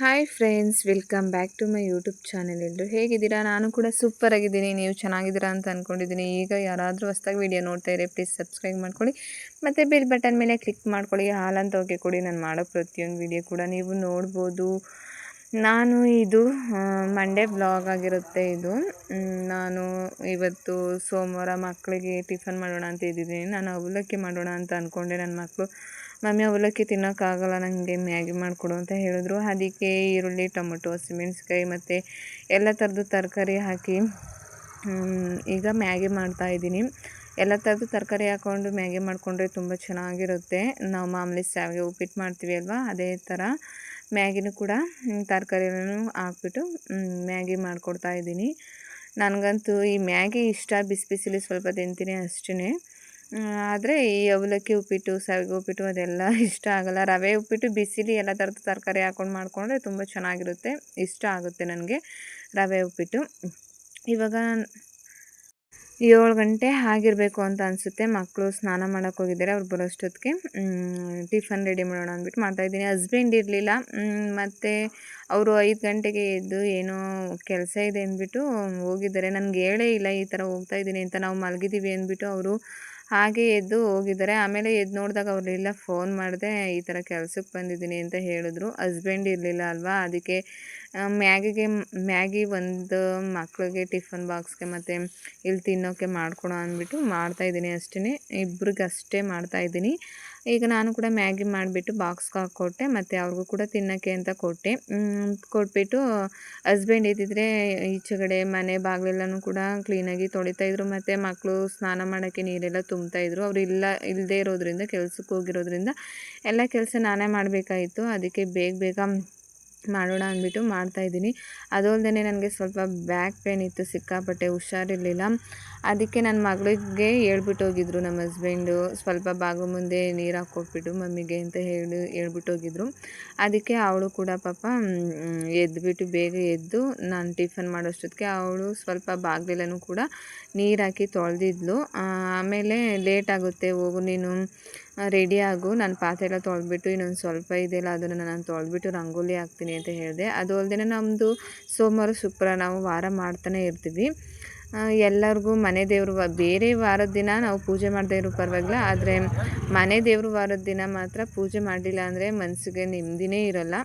Hi friends welcome back to my YouTube channel ಎಲ್ಲರೂ ಹೇಗಿದ್ದೀರಾ? ನಾನು ಕೂಡ ಸೂಪರ್ ಆಗಿದ್ದೀನಿ. ನೀವು ಚೆನ್ನಾಗಿದ್ದೀರಾ ಅಂತ ಅಂದ್ಕೊಂಡಿದ್ದೀನಿ ಈಗ ಯಾರಾದರೂ ಹೊಸ್ದಾಗಿ ವೀಡಿಯೋ ನೋಡ್ತಾ ಇರಿ ಪ್ಲೀಸ್ ಸಬ್ಸ್ಕ್ರೈಬ್ ಮಾಡ್ಕೊಳ್ಳಿ. ಮತ್ತು ಬೆಲ್ ಬಟನ್ ಮೇಲೆ ಕ್ಲಿಕ್ ಮಾಡ್ಕೊಳ್ಳಿ. ಹಾಲಂತ ಹೋಗಿ ಕೊಡಿ. ನಾನು ಮಾಡೋ ಪ್ರತಿಯೊಂದು ವೀಡಿಯೋ ಕೂಡ ನೀವು ನೋಡ್ಬೋದು. ನಾನು ಇದು ಮಂಡೇ ಬ್ಲಾಗ್ ಆಗಿರುತ್ತೆ ಇದು. ನಾನು ಇವತ್ತು ಸೋಮವಾರ ಮಕ್ಕಳಿಗೆ ಟಿಫನ್ ಮಾಡೋಣ ಅಂತ ಇದ್ದಿದ್ದೀನಿ. ನಾನು ಅವಲಕ್ಕಿ ಮಾಡೋಣ ಅಂತ ಅಂದ್ಕೊಂಡೆ ನನ್ನ ಮಕ್ಕಳು ಮಮ್ಮಿ ಅವಲಕ್ಕಿ ತಿನ್ನೋಕ್ಕಾಗಲ್ಲ ನನಗೆ ಮ್ಯಾಗಿ ಮಾಡಿಕೊಡು ಅಂತ ಹೇಳಿದ್ರು. ಅದಕ್ಕೆ ಈರುಳ್ಳಿ, ಟೊಮೊಟೊ ಹಸಿಮೆಣ್ಸಿಕಾಯಿ ಮತ್ತು ಎಲ್ಲ ಥರದ್ದು ತರಕಾರಿ ಹಾಕಿ ಈಗ ಮ್ಯಾಗಿ ಮಾಡ್ತಾಯಿದ್ದೀನಿ ಎಲ್ಲ ಥರದ್ದು ತರಕಾರಿ ಹಾಕ್ಕೊಂಡು ಮ್ಯಾಗಿ ಮಾಡಿಕೊಂಡ್ರೆ ತುಂಬ ಚೆನ್ನಾಗಿರುತ್ತೆ. ನಾವು ಮಾಮೂಲಿ ಸ್ಯಾವಿಗೆ ಉಪ್ಪಿಟ್ಟು ಮಾಡ್ತೀವಿ ಅಲ್ವಾ, ಅದೇ ಥರ ಮ್ಯಾಗಿನೂ ಕೂಡ ತರಕಾರಿನೂ ಹಾಕ್ಬಿಟ್ಟು ಮ್ಯಾಗಿ ಮಾಡಿಕೊಡ್ತಾ ಇದ್ದೀನಿ. ನನಗಂತೂ ಈ ಮ್ಯಾಗಿ ಇಷ್ಟ, ಬಿಸಿ ಬಿಸಿಲಿ ಸ್ವಲ್ಪ ತಿಂತೀನಿ ಅಷ್ಟೇ ಆದರೆ ಈ ಅವಲಕ್ಕಿ ಉಪ್ಪಿಟ್ಟು ಸಾವಿಗೆ ಉಪ್ಪಿಟ್ಟು ಅದೆಲ್ಲ ಇಷ್ಟ ಆಗೋಲ್ಲ. ರವೆ ಉಪ್ಪಿಟ್ಟು, ಬಿಸಿಲಿ ಎಲ್ಲ ಥರದ ತರಕಾರಿ ಹಾಕ್ಕೊಂಡು ಮಾಡಿಕೊಂಡ್ರೆ ತುಂಬ ಚೆನ್ನಾಗಿರುತ್ತೆ. ಇಷ್ಟ ಆಗುತ್ತೆ ನನಗೆ ರವೆ ಉಪ್ಪಿಟ್ಟು. ಇವಾಗ ಏಳು ಗಂಟೆ ಆಗಿರಬೇಕು ಅಂತ ಅನಿಸುತ್ತೆ. ಮಕ್ಕಳು ಸ್ನಾನ ಮಾಡೋಕ್ಕೆ ಹೋಗಿದ್ದಾರೆ, ಅವ್ರು ಬರೋಷ್ಟೊತ್ತಿಗೆ. ಟಿಫನ್ ರೆಡಿ ಮಾಡೋಣ ಅಂದ್ಬಿಟ್ಟು ಮಾಡ್ತಾಯಿದ್ದೀನಿ ಹಸ್ಬೆಂಡ್ ಇರಲಿಲ್ಲ. ಮತ್ತು ಅವರು ಐದು ಗಂಟೆಗೆ ಎದ್ದು ಏನೋ ಕೆಲಸ ಇದೆ ಅಂದ್ಬಿಟ್ಟು ಹೋಗಿದ್ದಾರೆ. ನನಗೆ ಹೇಳೇ ಇಲ್ಲ ಈ ಥರ ಹೋಗ್ತಾ ಇದ್ದೀನಿ ಅಂತ. ನಾವು ಮಲಗಿದ್ದೀವಿ ಅಂದ್ಬಿಟ್ಟು ಅವರು ಹಾಗೆ ಎದ್ದು ಹೋಗಿದ್ದಾರೆ. ಆಮೇಲೆ ಎದ್ದು ನೋಡಿದಾಗ ಅವರೆಲ್ಲ ಫೋನ್ ಮಾಡಿದೆ, ಈ ಥರ ಕೆಲ್ಸಕ್ಕೆ ಬಂದಿದ್ದೀನಿ ಅಂತ ಹೇಳಿದ್ರು. ಹಸ್ಬೆಂಡ್ ಇರಲಿಲ್ಲ ಅಲ್ವಾ? ಅದಕ್ಕೆ ಮ್ಯಾಗಿಗೆ, ಮ್ಯಾಗಿ ಒಂದು ಮಕ್ಕಳಿಗೆ ಟಿಫನ್ ಬಾಕ್ಸ್ಗೆ ಮತ್ತು ಇಲ್ಲಿ ತಿನ್ನೋಕ್ಕೆ ಮಾಡ್ಕೊಳೋ ಅಂದ್ಬಿಟ್ಟು ಮಾಡ್ತಾಯಿದ್ದೀನಿ ಅಷ್ಟೇ ಇಬ್ರಿಗೆ ಅಷ್ಟೇ ಮಾಡ್ತಾಯಿದ್ದೀನಿ ಈಗ ನಾನು ಕೂಡ ಮ್ಯಾಗಿ ಮಾಡಿಬಿಟ್ಟು ಬಾಕ್ಸ್ಗೆ ಹಾಕ್ಕೊಟ್ಟೆ, ಮತ್ತು ಅವ್ರಿಗೂ ಕೂಡ ತಿನ್ನೋಕ್ಕೆ ಅಂತ ಕೊಟ್ಟೆ. ಕೊಟ್ಬಿಟ್ಟು ಹಸ್ಬೆಂಡ್ ಇದ್ದಿದ್ರೆ ಈಚೆಗಡೆ ಮನೆ ಬಾಗಿಲೆಲ್ಲನೂ ಕೂಡ ಕ್ಲೀನಾಗಿ ತೊಳಿತಾಯಿದ್ರು ಮತ್ತು ಮಕ್ಕಳು ಸ್ನಾನ ಮಾಡೋಕ್ಕೆ ನೀರೆಲ್ಲ ತುಂಬ್ತಾಯಿದ್ರು ಅವ್ರು ಇಲ್ಲ ಇಲ್ಲದೇ ಇರೋದ್ರಿಂದ, ಕೆಲ್ಸಕ್ಕೆ ಹೋಗಿರೋದ್ರಿಂದ ಎಲ್ಲ ಕೆಲಸ ನಾನೇ ಮಾಡಬೇಕಾಯಿತು. ಅದಕ್ಕೆ ಬೇಗ ಬೇಗ ಮಾಡೋಣ ಅಂದ್ಬಿಟ್ಟು ಮಾಡ್ತಾಯಿದ್ದೀನಿ ಅದು ಅಲ್ಲದೆ ನನಗೆ ಸ್ವಲ್ಪ ಬ್ಯಾಕ್ ಪೇನ್ ಇತ್ತು, ಸಿಕ್ಕಾಪಟ್ಟೆ ಹುಷಾರಿರಲಿಲ್ಲ. ಅದಕ್ಕೆ ನನ್ನ ಮಗಳಿಗೆ ಹೇಳ್ಬಿಟ್ಟು ಹೋಗಿದ್ರು ನಮ್ಮ ಹಸ್ಬೆಂಡು. ಸ್ವಲ್ಪ ಬಾಗು ಮುಂದೆ ನೀರು ಹಾಕ್ಕೊಟ್ಬಿಟ್ಟು ಮಮ್ಮಿಗೆ ಅಂತ ಹೇಳಿ ಹೇಳ್ಬಿಟ್ಟು ಹೋಗಿದ್ರು. ಅದಕ್ಕೆ ಅವಳು ಕೂಡ ಪಾಪ ಎದ್ದುಬಿಟ್ಟು ಬೇಗ ಎದ್ದು ನಾನು ಟಿಫನ್ ಮಾಡೋಷ್ಟೊತ್ತಿಗೆ ಅವಳು ಸ್ವಲ್ಪ ಬಾಗಿಲೆಲ್ಲನೂ ಕೂಡ ನೀರು ಹಾಕಿ ತೊಳೆದಿದ್ಲು. ಆಮೇಲೆ ಲೇಟ್ ಆಗುತ್ತೆ, ಹೋಗು ನೀನು ರೆಡಿ ಆಗು. ನಾನು ಪಾತ್ರೆ ಎಲ್ಲ ತೊಳೆದ್ಬಿಟ್ಟು ಇನ್ನೊಂದು ಸ್ವಲ್ಪ ಇದೆಯಲ್ಲ ಅದನ್ನು ನಾನು ತೊಳೆದ್ಬಿಟ್ಟು ರಂಗೋಲಿ ಹಾಕ್ತೀನಿ ಅಂತ ಹೇಳಿದೆ. ಅದು ಅಲ್ಲದೆ ನಮ್ಮದು ಸೋಮವಾರ, ಶುಕ್ರವಾರ ನಾವು ವಾರ ಮಾಡ್ತಾನೆ ಇರ್ತೀವಿ. ಎಲ್ಲರಿಗೂ ಮನೆ ದೇವರು ಬೇರೆ ವಾರದ ದಿನ ನಾವು ಪೂಜೆ ಮಾಡದೇ ಇರೋ ಪರವಾಗಿಲ್ಲ, ಆದರೆ ಮನೆ ದೇವರು ವಾರದ ದಿನ ಮಾತ್ರ ಪೂಜೆ ಮಾಡಲಿಲ್ಲ ಅಂದರೆ ಮನಸ್ಸಿಗೆ ನೆಮ್ಮದಿನೇ ಇರೋಲ್ಲ.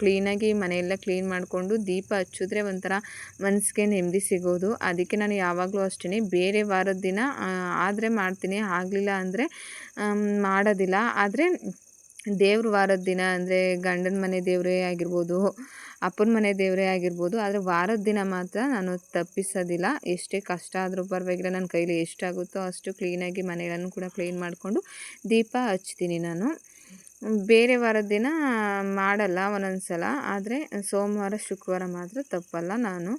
ಕ್ಲೀನಾಗಿ ಮನೆಯೆಲ್ಲ ಕ್ಲೀನ್ ಮಾಡಿಕೊಂಡು ದೀಪ ಹಚ್ಚಿದ್ರೆ ಒಂಥರ ಮನಸ್ಸಿಗೆ ನೆಮ್ಮದಿ ಸಿಗೋದು. ಅದಕ್ಕೆ ನಾನು ಯಾವಾಗಲೂ ಅಷ್ಟೇ ಬೇರೆ ವಾರದ ದಿನ ಆದರೆ ಮಾಡ್ತೀನಿ, ಆಗಲಿಲ್ಲ ಅಂದರೆ ಮಾಡೋದಿಲ್ಲ. ಆದರೆ ದೇವ್ರ ವಾರದ ದಿನ ಅಂದರೆ ಗಂಡನ ಮನೆ ದೇವರೇ ಆಗಿರ್ಬೋದು ಅಪ್ಪನ ಮನೆ ದೇವರೇ ಆಗಿರ್ಬೋದು, ಆದರೆ ವಾರದ ದಿನ ಮಾತ್ರ ನಾನು ತಪ್ಪಿಸೋದಿಲ್ಲ. ಎಷ್ಟೇ ಕಷ್ಟ ಆದರೂ ಪರವಾಗಿಲ್ಲ ನನ್ನ ಕೈಲಿ ಎಷ್ಟಾಗುತ್ತೋ ಅಷ್ಟು ಕ್ಲೀನಾಗಿ ಮನೆಗಳನ್ನು ಕೂಡ ಕ್ಲೀನ್ ಮಾಡಿಕೊಂಡು ದೀಪ ಹಚ್ತೀನಿ ನಾನು. ಬೇರೆ ವಾರದ ದಿನ ಮಾಡಲ್ಲ ಒಂದೊಂದು ಸಲ ಆದರೆ ಸೋಮವಾರ, ಶುಕ್ರವಾರ ಮಾತ್ರ ತಪ್ಪಲ್ಲ ನಾನು.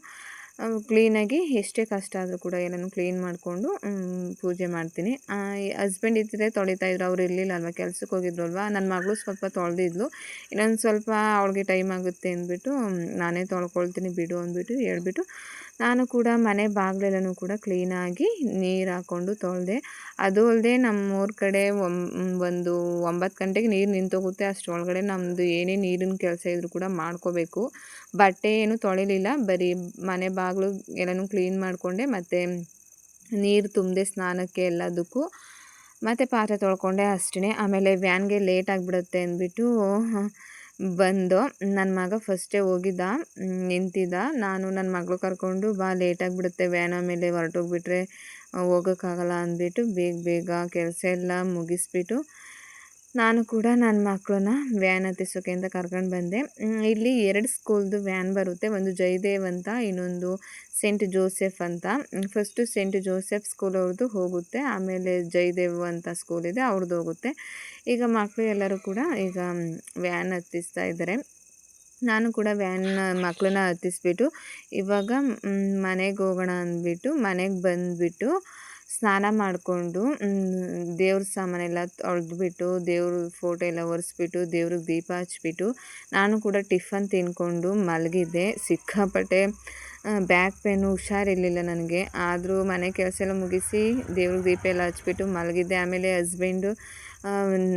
ಕ್ಲೀನಾಗಿ ಎಷ್ಟೇ ಕಷ್ಟ ಆದರೂ ಕೂಡ ಎಲ್ಲನೂ ಕ್ಲೀನ್ ಮಾಡಿಕೊಂಡು ಪೂಜೆ ಮಾಡ್ತೀನಿ. ಹಸ್ಬೆಂಡ್ ಇದ್ದರೆ ತೊಳಿತಾಯಿದ್ರು ಅವ್ರು ಇರಲಿಲ್ಲ ಅಲ್ವಾ ಕೆಲ್ಸಕ್ಕೆ ಹೋಗಿದ್ರು ಅಲ್ವಾ ನನ್ನ ಮಗಳು ಸ್ವಲ್ಪ ತೊಳೆದಿದ್ಲು. ಇನ್ನೊಂದು ಸ್ವಲ್ಪ ಅವಳಿಗೆ ಟೈಮ್ ಆಗುತ್ತೆ ಅಂದ್ಬಿಟ್ಟು ನಾನೇ ತೊಳ್ಕೊಳ್ತೀನಿ ಬಿಡು ಅಂದ್ಬಿಟ್ಟು ಹೇಳ್ಬಿಟ್ಟು, ನಾನು ಕೂಡ ಮನೆ ಬಾಗಿಲೆಲ್ಲನೂ ಕೂಡ ಕ್ಲೀನಾಗಿ ನೀರು ಹಾಕ್ಕೊಂಡು ತೊಳೆದೆ. ಅದು ಅಲ್ಲದೆ ನಮ್ಮ ಊರ ಕಡೆ ಒಂದು ಒಂಬತ್ತು ಗಂಟೆಗೆ ನೀರು ನಿಂತೋಗುತ್ತೆ. ಅಷ್ಟರೊಳಗಡೆ ನಮ್ಮದು ಏನೇ ನೀರಿನ ಕೆಲಸ ಇದ್ದರೂ ಕೂಡ ಮಾಡ್ಕೋಬೇಕು. ಬಟ್ಟೆ ಏನು ತೊಳಿಲಿಲ್ಲ. ಬರೀ ಮನೆ ಬಾಗಿಲು ಎಲ್ಲನೂ ಕ್ಲೀನ್ ಮಾಡಿಕೊಂಡೆ. ಮತ್ತು ನೀರು ತುಂಬದೆ ಸ್ನಾನಕ್ಕೆ ಎಲ್ಲದಕ್ಕೂ ಮತ್ತು ಪಾತ್ರೆ ತೊಳ್ಕೊಂಡೆ ಅಷ್ಟೇ ಆಮೇಲೆ ವ್ಯಾನ್ಗೆ ಲೇಟ್ ಆಗಿಬಿಡುತ್ತೆ ಅಂದ್ಬಿಟ್ಟು ಬಂದು ನನ್ನ ಮಗ ಫಸ್ಟೇ ಹೋಗಿದ್ದ, ನಿಂತಿದ್ದ. ನಾನು ನನ್ನ ಮಗಳು ಕರ್ಕೊಂಡು ಬಾ ಲೇಟಾಗಿಬಿಡುತ್ತೆ ವ್ಯಾನ್ ಆಮೇಲೆ ಹೊರಟೋಗ್ಬಿಟ್ರೆ ಹೋಗೋಕ್ಕಾಗಲ್ಲ ಅಂದ್ಬಿಟ್ಟು ಬೇಗ ಬೇಗ ಕೆಲಸ ಎಲ್ಲ ಮುಗಿಸ್ಬಿಟ್ಟು ನಾನು ಕೂಡ ನನ್ನ ಮಕ್ಕಳನ್ನ ವ್ಯಾನ್ ಹತ್ತಿಸೋಕೆ ಅಂತ ಕರ್ಕೊಂಡು ಬಂದೆ. ಇಲ್ಲಿ ಎರಡು ಸ್ಕೂಲ್ದು ವ್ಯಾನ್ ಬರುತ್ತೆ. ಒಂದು ಜಯದೇವ್ ಅಂತ, ಇನ್ನೊಂದು ಸೆಂಟ್ ಜೋಸೆಫ್ ಅಂತ. ಫಸ್ಟು ಸೆಂಟ್ ಜೋಸೆಫ್ ಸ್ಕೂಲ್ ಅವ್ರದ್ದು ಹೋಗುತ್ತೆ. ಆಮೇಲೆ ಜಯದೇವ್ ಅಂತ ಸ್ಕೂಲ್ ಇದೆ ಅವ್ರದ್ದು ಹೋಗುತ್ತೆ. ಈಗ ಮಕ್ಕಳು ಎಲ್ಲರೂ ಕೂಡ ಈಗ ವ್ಯಾನ್ ಹತ್ತಿಸ್ತಾ ಇದ್ದಾರೆ. ನಾನು ಕೂಡ ವ್ಯಾನ್ನ ಮಕ್ಕಳನ್ನ ಹತ್ತಿಸ್ಬಿಟ್ಟು ಇವಾಗ ಮನೆಗೆ ಹೋಗೋಣ ಅಂದ್ಬಿಟ್ಟು ಮನೆಗೆ ಬಂದುಬಿಟ್ಟು ಸ್ನಾನ ಮಾಡಿಕೊಂಡು ದೇವ್ರ ಸಾಮಾನೆಲ್ಲ ತೊಳೆದ್ಬಿಟ್ಟು, ದೇವ್ರ ಫೋಟೋ ಎಲ್ಲ ಒರೆಸ್ಬಿಟ್ಟು, ದೇವ್ರಿಗೆ ದೀಪ ಹಚ್ಬಿಟ್ಟು ನಾನು ಕೂಡ ಟಿಫನ್ ತಿಂದ್ಕೊಂಡು ಮಲಗಿದ್ದೆ. ಸಿಕ್ಕಾಪಟ್ಟೆ ಬ್ಯಾಕ್ ಪೇನು ಹುಷಾರಿರಲಿಲ್ಲ ನನಗೆ. ಆದರೂ ಮನೆ ಕೆಲಸ ಎಲ್ಲ ಮುಗಿಸಿ ದೇವ್ರಿಗೆ ದೀಪ ಎಲ್ಲ ಹಚ್ಬಿಟ್ಟು ಮಲಗಿದ್ದೆ. ಆಮೇಲೆ ಹಸ್ಬೆಂಡು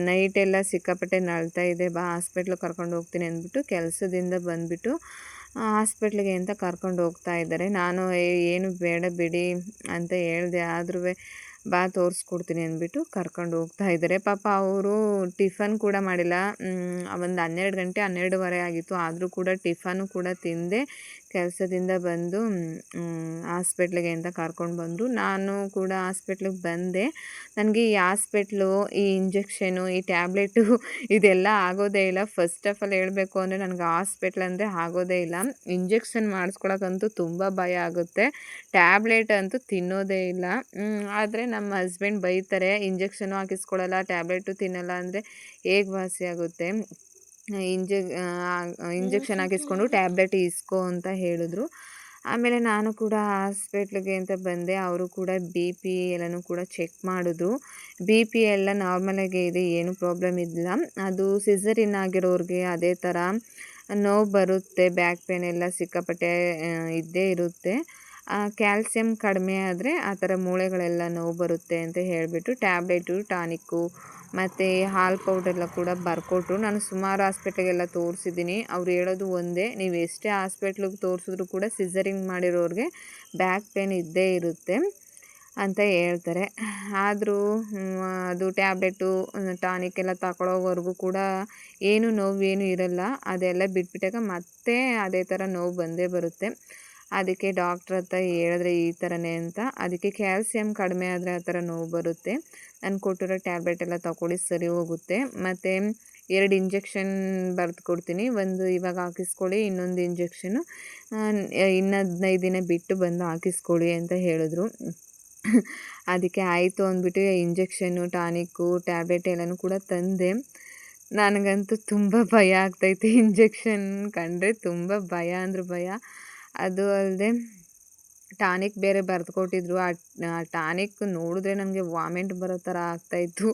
ನೈಟೆಲ್ಲ ಸಿಕ್ಕಾಪಟ್ಟೆ ನಳ್ತಾ ಇದೆ. ಬಾ ಹಾಸ್ಪಿಟ್ಲಿಗೆ ಕರ್ಕೊಂಡು ಹೋಗ್ತೀನಿ ಅಂದ್ಬಿಟ್ಟು ಕೆಲಸದಿಂದ ಬಂದುಬಿಟ್ಟು ಹಾಸ್ಪಿಟ್ಲಿಗೆ ಅಂತ ಕರ್ಕೊಂಡು ಹೋಗ್ತಾ ಇದ್ದಾರೆ. ನಾನು ಏನು ಬೇಡ ಬಿಡಿ ಅಂತ ಹೇಳಿದೆ. ಆದ್ರೂ ಬಾ, ತೋರಿಸ್ಕೊಡ್ತೀನಿ ಅಂದ್ಬಿಟ್ಟು ಕರ್ಕೊಂಡು ಹೋಗ್ತಾ ಇದ್ದಾರೆ. ಪಾಪ ಅವರು ಟಿಫನ್ ಕೂಡ ಮಾಡಿಲ್ಲ. ಒಂದು ಹನ್ನೆರಡು ಗಂಟೆ ಹನ್ನೆರಡುವರೆ ಆಗಿತ್ತು. ಆದರೂ ಕೂಡ ಟಿಫನು ಕೂಡ ತಿಂದೆ. ಕೆಲಸದಿಂದ ಬಂದು ಹಾಸ್ಪಿಟ್ಲಿಗೆ ಅಂತ ಕರ್ಕೊಂಡು ಬಂದರು. ನಾನು ಕೂಡ ಹಾಸ್ಪಿಟ್ಲಿಗೆ ಬಂದೆ. ನನಗೆ ಈ ಹಾಸ್ಪಿಟ್ಲು, ಈ ಇಂಜೆಕ್ಷನು, ಈ ಟ್ಯಾಬ್ಲೆಟು ಇದೆಲ್ಲ ಆಗೋದೇ ಇಲ್ಲ. ಫಸ್ಟ್ ಆಫ್ ಆಲ್ ಹೇಳಬೇಕು ಅಂದರೆ ನನಗೆ ಹಾಸ್ಪಿಟ್ಲ್ ಅಂದರೆ ಆಗೋದೇ ಇಲ್ಲ. ಇಂಜೆಕ್ಷನ್ ಮಾಡಿಸ್ಕೊಳಕ್ಕಂತೂ ತುಂಬ ಭಯ ಆಗುತ್ತೆ. ಟ್ಯಾಬ್ಲೆಟ್ ಅಂತೂ ತಿನ್ನೋದೇ ಇಲ್ಲ. ಆದರೆ ನಮ್ಮ ಹಸ್ಬೆಂಡ್ ಬೈತಾರೆ, ಇಂಜೆಕ್ಷನು ಹಾಕಿಸ್ಕೊಳ್ಳಲ್ಲ ಟ್ಯಾಬ್ಲೆಟು ತಿನ್ನಲ್ಲ ಅಂದರೆ ಹೇಗೆ ವಾಸಿ ಆಗುತ್ತೆ? ಇಂಜೆ ಇಂಜೆಕ್ಷನ್ ಹಾಕಿಸ್ಕೊಂಡು ಟ್ಯಾಬ್ಲೆಟ್ ಇಸ್ಕೊ ಅಂತ ಹೇಳಿದ್ರು. ಆಮೇಲೆ ನಾನು ಕೂಡ ಹಾಸ್ಪಿಟ್ಲಿಗೆ ಅಂತ ಬಂದೆ. ಅವರು ಕೂಡ ಬಿ ಪಿ ಎಲ್ಲನೂ ಕೂಡ ಚೆಕ್ ಮಾಡಿದ್ರು. ಬಿ ಪಿ ಎಲ್ಲ ನಾರ್ಮಲಾಗೆ ಇದೆ ಏನು ಪ್ರಾಬ್ಲಮ್ ಇಲ್ಲ. ಅದು ಸಿಸರಿನ್ ಆಗಿರೋರಿಗೆ ಅದೇ ಥರ ನೋವು ಬರುತ್ತೆ ಬ್ಯಾಕ್ ಪೇನ್ ಎಲ್ಲ ಸಿಕ್ಕಾಪಟ್ಟೆ ಇದ್ದೇ ಇರುತ್ತೆ. ಕ್ಯಾಲ್ಸಿಯಂ ಕಡಿಮೆ ಆದರೆ ಆ ಥರ ಮೂಳೆಗಳೆಲ್ಲ ನೋವು ಬರುತ್ತೆ ಅಂತ ಹೇಳಿಬಿಟ್ಟು ಟ್ಯಾಬ್ಲೆಟು ಟಾನಿಕ್ಕು ಮತ್ತು ಹಾಲು ಪೌಡ್ರೆಲ್ಲ ಕೂಡ ಬರ್ಕೊಟ್ರು. ನಾನು ಸುಮಾರು ಹಾಸ್ಪಿಟ್ಲಿಗೆಲ್ಲ ತೋರಿಸಿದ್ದೀನಿ. ಅವ್ರು ಹೇಳೋದು ಒಂದೇ, ನೀವು ಎಷ್ಟೇ ಹಾಸ್ಪಿಟ್ಲಿಗೆ ತೋರಿಸಿದ್ರು ಕೂಡ ಸಿಸರಿಂಗ್ ಮಾಡಿರೋರಿಗೆ ಬ್ಯಾಕ್ ಪೇನ್ ಇದ್ದೇ ಇರುತ್ತೆ ಅಂತ ಹೇಳ್ತಾರೆ. ಆದರೂ ಅದು ಟ್ಯಾಬ್ಲೆಟು ಟಾನಿಕ್ ಎಲ್ಲ ತಗೊಳ್ಳೋವರೆಗೂ ಕೂಡ ಏನು ನೋವು ಏನು ಇರಲ್ಲ. ಅದೆಲ್ಲ ಬಿಟ್ಬಿಟ್ಟಾಗ ಮತ್ತೆ ಅದೇ ಥರ ನೋವು ಬಂದೇ ಬರುತ್ತೆ. ಅದಕ್ಕೆ ಡಾಕ್ಟ್ರ್ ಹತ್ರ ಹೇಳಿದ್ರೆ ಈ ಥರನೇ ಅಂತ. ಅದಕ್ಕೆ ಕ್ಯಾಲ್ಸಿಯಂ ಕಡಿಮೆ ಆದರೆ ಆ ಥರ ನೋವು ಬರುತ್ತೆ. ನಾನು ಕೊಟ್ಟಿರೋ ಟ್ಯಾಬ್ಲೆಟ್ ಎಲ್ಲ ತಗೊಳ್ಳಿ, ಸರಿ ಹೋಗುತ್ತೆ. ಮತ್ತು ಎರಡು ಇಂಜೆಕ್ಷನ್ ಬರೆದು ಕೊಡ್ತೀನಿ. ಒಂದು ಇವಾಗ ಹಾಕಿಸ್ಕೊಳ್ಳಿ, ಇನ್ನೊಂದು ಇಂಜೆಕ್ಷನು ಇನ್ನು ಹದಿನೈದು ದಿನ ಬಿಟ್ಟು ಬಂದು ಹಾಕಿಸ್ಕೊಳ್ಳಿ ಅಂತ ಹೇಳಿದ್ರು. ಅದಕ್ಕೆ ಆಯಿತು ಅಂದ್ಬಿಟ್ಟು ಇಂಜೆಕ್ಷನು, ಟಾನಿಕ್ಕು, ಟ್ಯಾಬ್ಲೆಟ್ ಎಲ್ಲನೂ ಕೂಡ ತಂದೆ. ನನಗಂತೂ ತುಂಬ ಭಯ ಆಗ್ತೈತೆ ಇಂಜೆಕ್ಷನ್ ಕಂಡ್ರೆ. ತುಂಬ ಭಯ ಅಂದ್ರೆ ಭಯ. ಅದು ಅಲ್ಲದೆ ಟಾನಿಕ್ ಬೇರೆ ಬರೆದು ಕೊಟ್ಟಿದ್ರು. ಆ ಟಾನಿಕ್ ನೋಡಿದ್ರೆ ನನಗೆ ವಾಮಿಂಟ್ ಬರೋ ಥರ ಆಗ್ತಾಯಿತ್ತು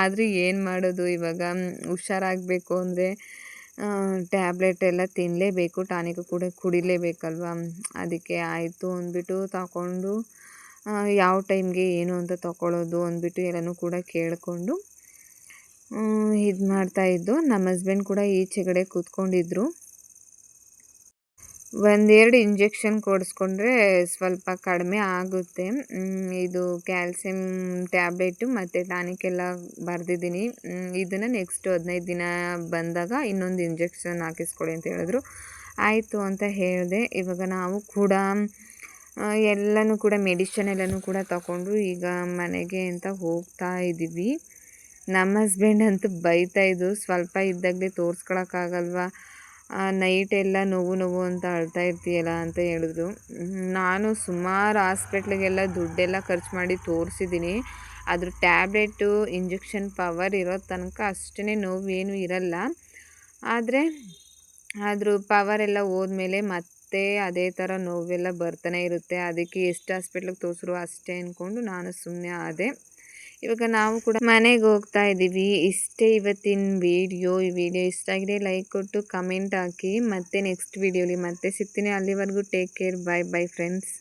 ಆದರೆ ಏನು ಮಾಡೋದು? ಇವಾಗ ಹುಷಾರಾಗಬೇಕು ಅಂದರೆ ಟ್ಯಾಬ್ಲೆಟ್ ಎಲ್ಲ ತಿನ್ನಲೇಬೇಕು ಟಾನಿಕ್ ಕೂಡ ಕುಡಿಲೇಬೇಕಲ್ವ? ಅದಕ್ಕೆ ಆಯಿತು ಅಂದ್ಬಿಟ್ಟು ತಗೊಂಡು ಯಾವ ಟೈಮ್ಗೆ ಏನು ಅಂತ ತಗೊಳ್ಳೋದು ಅಂದ್ಬಿಟ್ಟು ಎಲ್ಲನೂ ಕೂಡ ಕೇಳಿಕೊಂಡು ಇದು ಮಾಡ್ತಾಯಿದ್ದು ನಮ್ಮ ಹಸ್ಬೆಂಡ್ ಕೂಡ ಈಚೆಗಡೆ ಕೂತ್ಕೊಂಡಿದ್ರು. ಒಂದೆರಡು ಇಂಜೆಕ್ಷನ್ ಕೊಡಿಸ್ಕೊಂಡ್ರೆ ಸ್ವಲ್ಪ ಕಡಿಮೆ ಆಗುತ್ತೆ. ಇದು ಕ್ಯಾಲ್ಸಿಯಂ ಟ್ಯಾಬ್ಲೆಟು ಮತ್ತು ಟಾನಿಕ್ ಎಲ್ಲ ಬರೆದಿದ್ದೀನಿ ಇದನ್ನು ನೆಕ್ಸ್ಟ್ ಹದಿನೈದು ದಿನ ಬಂದಾಗ ಇನ್ನೊಂದು ಇಂಜೆಕ್ಷನ್ ಹಾಕಿಸ್ಕೊಳ್ಳಿ ಅಂತ ಹೇಳಿದ್ರು. ಆಯಿತು ಅಂತ ಹೇಳಿದೆ. ಇವಾಗ ನಾವು ಕೂಡ ಎಲ್ಲನೂ ಕೂಡ ಮೆಡಿಷನ್ ಎಲ್ಲನೂ ಕೂಡ ತಗೊಂಡು ಈಗ ಮನೆಗೆ ಅಂತ ಹೋಗ್ತಾ ಇದ್ದೀವಿ. ನಮ್ಮ ಹಸ್ಬೆಂಡ್ ಅಂತೂ ಬೈತಾಯಿದ್ದು ಸ್ವಲ್ಪ ಇದ್ದಾಗಲೇ ತೋರಿಸ್ಕೊಳಕ್ಕಾಗಲ್ವಾ? ನೈಟೆಲ್ಲ ನೋವು ನೋವು ಅಂತ ಅಳ್ತಾ ಇರ್ತೀಯಲ್ಲ ಅಂತ ಹೇಳಿದ್ರು. ನಾನು ಸುಮಾರು ಹಾಸ್ಪಿಟ್ಲಿಗೆಲ್ಲ ದುಡ್ಡೆಲ್ಲ ಖರ್ಚು ಮಾಡಿ ತೋರಿಸಿದ್ದೀನಿ. ಅದ್ರ ಟ್ಯಾಬ್ಲೆಟು ಇಂಜೆಕ್ಷನ್ ಪವರ್ ಇರೋ ತನಕ ಅಷ್ಟೇ ನೋವು ಏನೂ ಇರಲ್ಲ. ಆದರೆ ಅದ್ರ ಎಲ್ಲ ಹೋದ್ಮೇಲೆ ಮತ್ತೆ ಅದೇ ಥರ ನೋವೆಲ್ಲ ಬರ್ತಾನೆ ಇರುತ್ತೆ. ಅದಕ್ಕೆ ಎಷ್ಟು ಹಾಸ್ಪಿಟ್ಲಿಗೆ ತೋರಿಸ್ರು ಅಷ್ಟೇ ಅಂದ್ಕೊಂಡು ನಾನು ಸುಮ್ಮನೆ ಆದೆ. ಇವಾಗ ನಾವು ಕೂಡ ಮನೆಗೆ ಹೋಗ್ತಾ ಇದ್ದೀವಿ. ಇಷ್ಟೇ ಇವತ್ತಿನ ವಿಡಿಯೋ ಈ ವಿಡಿಯೋ ಇಷ್ಟ ಆಗಿದೆ ಲೈಕ್ ಕೊಟ್ಟು ಕಮೆಂಟ್ ಹಾಕಿ. ಮತ್ತೆ ನೆಕ್ಸ್ಟ್ ವಿಡಿಯೋಲಿ ಮತ್ತೆ ಸಿಗ್ತೀನಿ. ಅಲ್ಲಿವರೆಗೂ take care bye bye friends